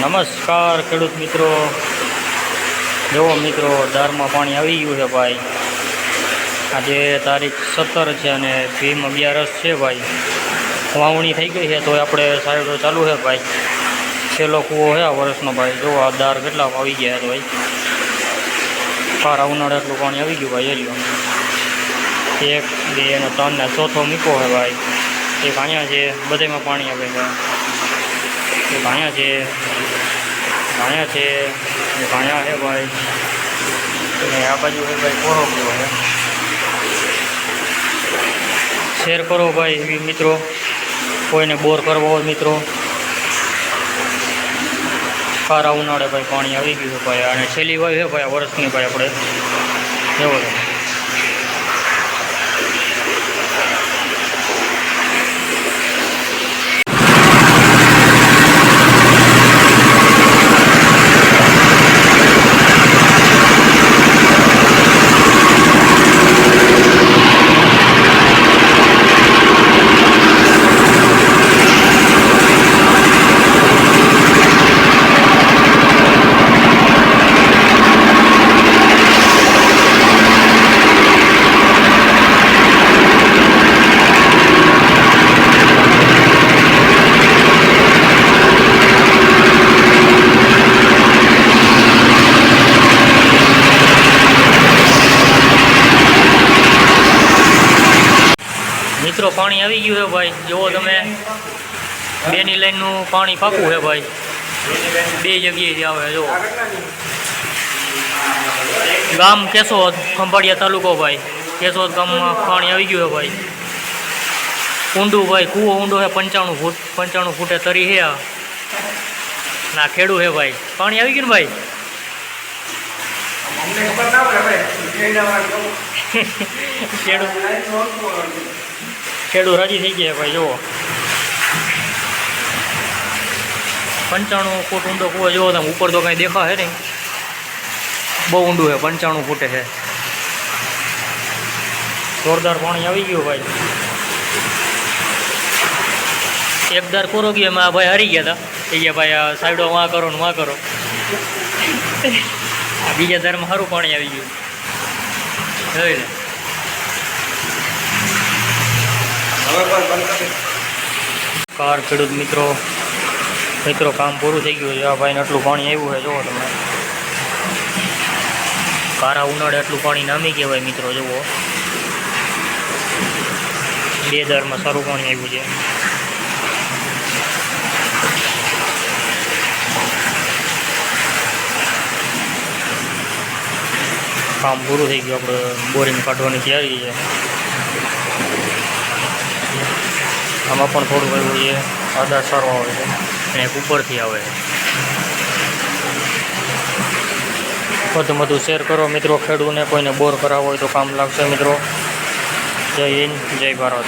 નમસ્કાર, ખેડૂત મિત્રો. જુઓ મિત્રો દારમાં પાણી આવી ગયું છે ભાઈ. આજે તારીખ સત્તર છે અને ભીમ અગિયારસ છે ભાઈ. વાવણી થઈ ગઈ છે તો આપણે સાઈડો ચાલુ છે ભાઈ. છેલ્લો કૂવો છે આ વર્ષનો ભાઈ. જો આ દાર કેટલા આવી ગયા છે ભાઈ. સારા ઉનાળે એટલું પાણી આવી ગયું ભાઈ, એરિયો. એક, બે અને ત્રણ ને ચોથો મીકો છે ભાઈ. એક અહીંયા છે, બધામાં પાણી આવે છે. અહીંયા છે. ભાઈ. અને આ બાજુ છે શેર કરો ભાઈ મિત્રો. કોઈને બોર કરવો હોય મિત્રો. સારા ઉનાળે ભાઈ પાણી આવી ગયું છે ભાઈ. અને છેલ્લી હોય છે ભાઈ વર્ષની ભાઈ આપણે. એવો મિત્રો પાણી આવી ગયું છે ભાઈ. જુઓ તમે બેની લાઈનનું પાણી પાકું છે ભાઈ. બે જગ્યાએથી આવે જુઓ. ગામ કેશોદ ખંભાળિયા તાલુકો ભાઈ. કેશોદ ગામમાં પાણી આવી ગયું છે ભાઈ. ઊંડું ભાઈ કૂવો ઊંડો છે પંચાણું ફૂટ પંચાણું ફૂટે તરી છે આ. ના ખેડું છે ભાઈ. પાણી આવી ગયું ને ભાઈ? ખેડૂત ખેડૂત રાજી થઈ ગયા ભાઈ, જુઓ. પંચાણું ફૂટ ઊંડો કૂવો જુઓ તમે ઉપર તો કાંઈ દેખા હે નહીં. બહુ ઊંડું છે, પંચાણું ફૂટે છે. જોરદાર પાણી આવી ગયું ભાઈ. એક દર કોરો ગયો એમાં ભાઈ હારી ગયા હતા એ ગયા ભાઈ, આ સાઈડો વાં કરો ને વાં કરો. બીજા દરમાં સારું પાણી આવી ગયું. જોઈ લે. કરી ખેડૂત મિત્રો મિત્રો, કામ પૂરું થઈ ગયું છે. આ ભાઈને આટલું પાણી આવ્યું છે. જુઓ તમે. કારા ઉનાળે આટલું પાણી નામી કહેવાય મિત્રો, જુઓ. બે દારમાં સારું પાણી આવ્યું છે. કામ પૂરું થઈ ગયું. આપણે બોરિંગ કાઢવાની તૈયારી છે. આમાં પણ થોડું એવું એ આધાર સારો આવે છે. અને ઉપરથી આવે છે. વધુ વધુ શેર કરો મિત્રો. ખેડૂતને કોઈને બોર કરાવવો હોય તો કામ લાગશે મિત્રો. જય હિન્દ, જય ભારત.